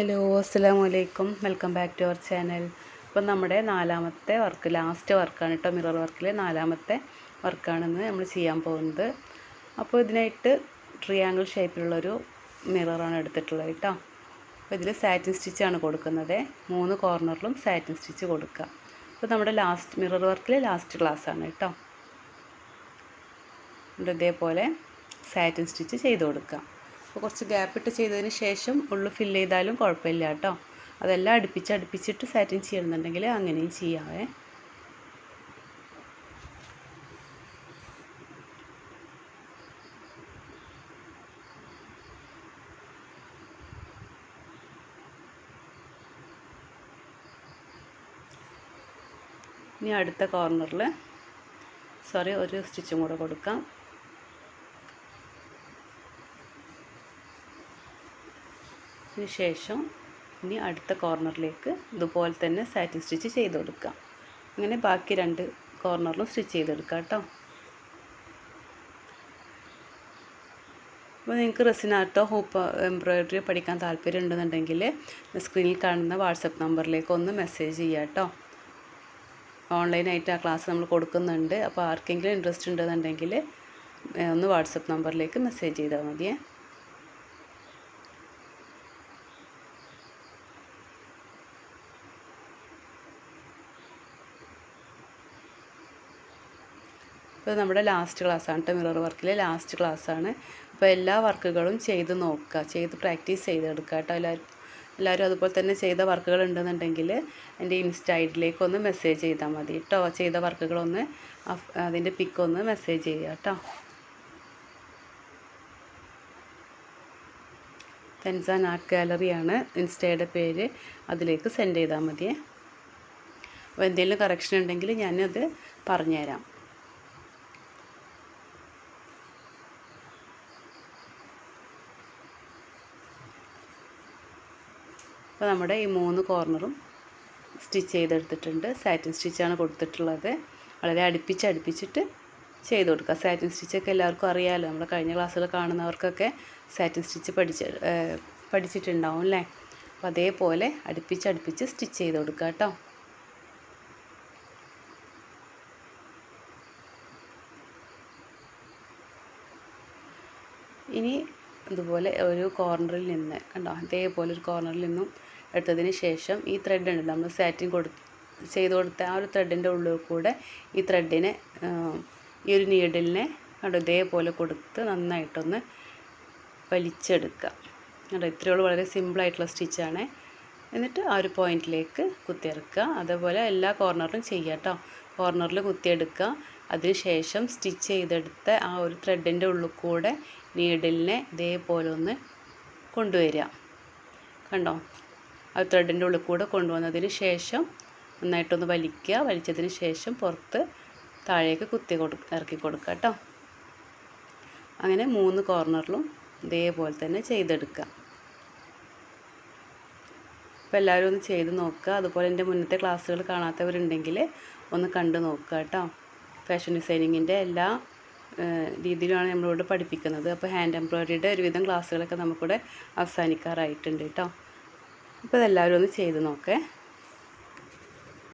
Hello അസ്സലാമു അലൈക്കും welcome back to our channel. ഇപ്പം നമ്മുടെ നാലാമത്തെ വർക്ക് ലാസ്റ്റ് വർക്കാണ് കേട്ടോ മിറർ വർക്കിലെ നാലാമത്തെ വർക്കാണെന്ന് നമ്മൾ ചെയ്യാൻ പോകുന്നത്. അപ്പോൾ ഇതിനായിട്ട് ട്രിയാങ്കിൾ ഷേപ്പിലുള്ളൊരു മിററാണ് എടുത്തിട്ടുള്ളത് കേട്ടോ അപ്പോൾ ഇതിൽ സാറ്റിൻ സ്റ്റിച്ചാണ് കൊടുക്കുന്നത്. മൂന്ന് കോർണറിലും സാറ്റിൻ സ്റ്റിച്ച് കൊടുക്കുക. അപ്പോൾ നമ്മുടെ ലാസ്റ്റ് മിറർ വർക്കിലെ ലാസ്റ്റ് ക്ലാസ് ആണ് കേട്ടോ ഇതേപോലെ സാറ്റിൻ സ്റ്റിച്ച് ചെയ്ത് കൊടുക്കുക. അപ്പോൾ കുറച്ച് ഗ്യാപ്പ് ഇട്ട് ചെയ്തതിന് ശേഷം ഉള്ളു ഫില്ല് ചെയ്താലും കുഴപ്പമില്ല കേട്ടോ. അതെല്ലാം അടുപ്പിച്ച് അടുപ്പിച്ചിട്ട് സാറ്റിൻ ചെയ്യണമെന്നുണ്ടെങ്കിൽ അങ്ങനെയും ചെയ്യാവേ. ഇനി അടുത്ത കോർണറിൽ സോറി ഒരു സ്റ്റിച്ചും കൂടെ കൊടുക്കാം. ശേഷം ഇനി അടുത്ത കോർണറിലേക്ക് ഇതുപോലെ തന്നെ സാറ്റിൻ സ്റ്റിച്ച് ചെയ്ത് കൊടുക്കുക അങ്ങനെ ബാക്കി രണ്ട് കോർണറിലും സ്റ്റിച്ച് ചെയ്തെടുക്കാം കേട്ടോ. അപ്പോൾ നിങ്ങൾക്ക് റെസിനാർട്ടോ ഹൂപ്പ് എംബ്രോയിഡറി പഠിക്കാൻ താല്പര്യം ഉണ്ടെന്നുണ്ടെങ്കിൽ സ്ക്രീനിൽ കാണുന്ന വാട്സപ്പ് നമ്പറിലേക്ക് ഒന്ന് മെസ്സേജ് ചെയ്യാം കേട്ടോ. ഓൺലൈനായിട്ട് ആ ക്ലാസ് നമ്മൾ കൊടുക്കുന്നുണ്ട്. അപ്പോൾ ആർക്കെങ്കിലും ഇൻട്രസ്റ്റ് ഉണ്ടെന്നുണ്ടെങ്കിൽ ഒന്ന് വാട്സപ്പ് നമ്പറിലേക്ക് മെസ്സേജ് ചെയ്താൽ മതിയേ. ഇപ്പോൾ നമ്മുടെ ലാസ്റ്റ് ക്ലാസ്സാണ് കേട്ടോ മിറർ വർക്കിലെ ലാസ്റ്റ് ക്ലാസ്സാണ് അപ്പോൾ എല്ലാ വർക്കുകളും ചെയ്ത് നോക്കുക ചെയ്ത് പ്രാക്ടീസ് ചെയ്തെടുക്കുക കേട്ടോ എല്ലാവരും എല്ലാവരും അതുപോലെ തന്നെ ചെയ്ത വർക്കുകൾ ഉണ്ടെന്നുണ്ടെങ്കിൽ എന്റെ ഇൻസ്റ്റ ഐഡിയിലേക്ക് ഒന്ന് മെസ്സേജ് ചെയ്താൽ മതി കേട്ടോ ചെയ്ത വർക്കുകളൊന്ന് അതിന്റെ പിക്കൊന്ന് മെസ്സേജ് ചെയ്യുക കേട്ടോ തെൻസാൻ ആർട്ട് ഗാലറിയാണ് ഇൻസ്റ്റയുടെ പേര്. അതിലേക്ക് സെൻഡ് ചെയ്താൽ മതിയേ. അപ്പോൾ എന്തെങ്കിലും കറക്ഷൻ ഉണ്ടെങ്കിൽ ഞാനത് പറഞ്ഞുതരാം. അപ്പോൾ നമ്മുടെ ഈ മൂന്ന് കോർണറും സ്റ്റിച്ച് ചെയ്തെടുത്തിട്ടുണ്ട്. സാറ്റിൻ സ്റ്റിച്ചാണ് കൊടുത്തിട്ടുള്ളത്. വളരെ അടുപ്പിച്ച് അടുപ്പിച്ചിട്ട് ചെയ്ത് കൊടുക്കുക. സാറ്റിൻ സ്റ്റിച്ചൊക്കെ എല്ലാവർക്കും അറിയാമല്ലോ നമ്മൾ കഴിഞ്ഞ ക്ലാസ്സിൽ കാണുന്നവർക്കൊക്കെ സാറ്റിൻ സ്റ്റിച്ച് പഠിച്ച് പഠിച്ചിട്ടുണ്ടാവും അല്ലേ? അപ്പോൾ അതേപോലെ അടുപ്പിച്ച് അടുപ്പിച്ച് സ്റ്റിച്ച് ചെയ്ത് കൊടുക്കുക കേട്ടോ. ഇനി ഇതുപോലെ ഒരു കോർണറിൽ നിന്ന് കണ്ടോ? അതേപോലെ ഒരു കോർണറിൽ നിന്നും എടുത്തതിന് ശേഷം ഈ ത്രെഡ് ഉണ്ട്. നമ്മൾ സാറ്റിൻ കൊടു ചെയ്ത് കൊടുത്ത ആ ഒരു ത്രെഡിന്റെ ഉള്ളിൽ കൂടെ ഈ ത്രെഡിനെ ഈ ഒരു നീഡിലിനെ കണ്ടോ? ഇതേപോലെ കൊടുത്ത് നന്നായിട്ടൊന്ന് വലിച്ചെടുക്കുക കണ്ടോ? ഇത്രയേ ഉള്ളൂ. വളരെ സിമ്പിളായിട്ടുള്ള സ്റ്റിച്ചാണ് എന്നിട്ട് ആ ഒരു പോയിന്റിലേക്ക് കുത്തിയിറക്കുക. അതേപോലെ എല്ലാ കോർണറിലും ചെയ്യുക കേട്ടോ കോർണറിൽ കുത്തിയെടുക്കുക. അതിന് ശേഷം സ്റ്റിച്ച് ചെയ്തെടുത്ത ആ ഒരു ത്രെഡിന്റെ ഉള്ളിൽ കൂടെ നീഡിലിനെ ഇതേപോലെ ഒന്ന് കൊണ്ടുവരിക. കണ്ടോ? ആ ത്രെഡിന്റെ ഉള്ളിൽ കൂടെ കൊണ്ടുവന്നതിന് ശേഷം നന്നായിട്ടൊന്ന് വലിക്കുക. വലിച്ചതിന് ശേഷം പുറത്ത് താഴേക്ക് കുത്തി കൊടു ഇറക്കി കൊടുക്കുക കേട്ടോ. അങ്ങനെ മൂന്ന് കോർണറിലും ഇതേപോലെ തന്നെ ചെയ്തെടുക്കുക. അപ്പോൾ എല്ലാവരും ഒന്ന് ചെയ്ത് നോക്കുക. അതുപോലെ എന്റെ മുന്നത്തെ ക്ലാസ്സുകൾ കാണാത്തവരുണ്ടെങ്കിൽ ഒന്ന് കണ്ടു നോക്കുക കേട്ടോ. ഫാഷൻ ഡിസൈനിങ്ങിന്റെ എല്ലാ രീതിയിലാണ് നമ്മളിവിടെ പഠിപ്പിക്കുന്നത്. അപ്പോൾ ഹാൻഡ് എംബ്രോയിഡറിയുടെ ഒരുവിധം ക്ലാസ്സുകളൊക്കെ നമുക്കിവിടെ അവസാനിക്കാറായിട്ടുണ്ട് കേട്ടോ. അപ്പോൾ ഇതെല്ലാവരും ഒന്ന് ചെയ്ത് നോക്കേ.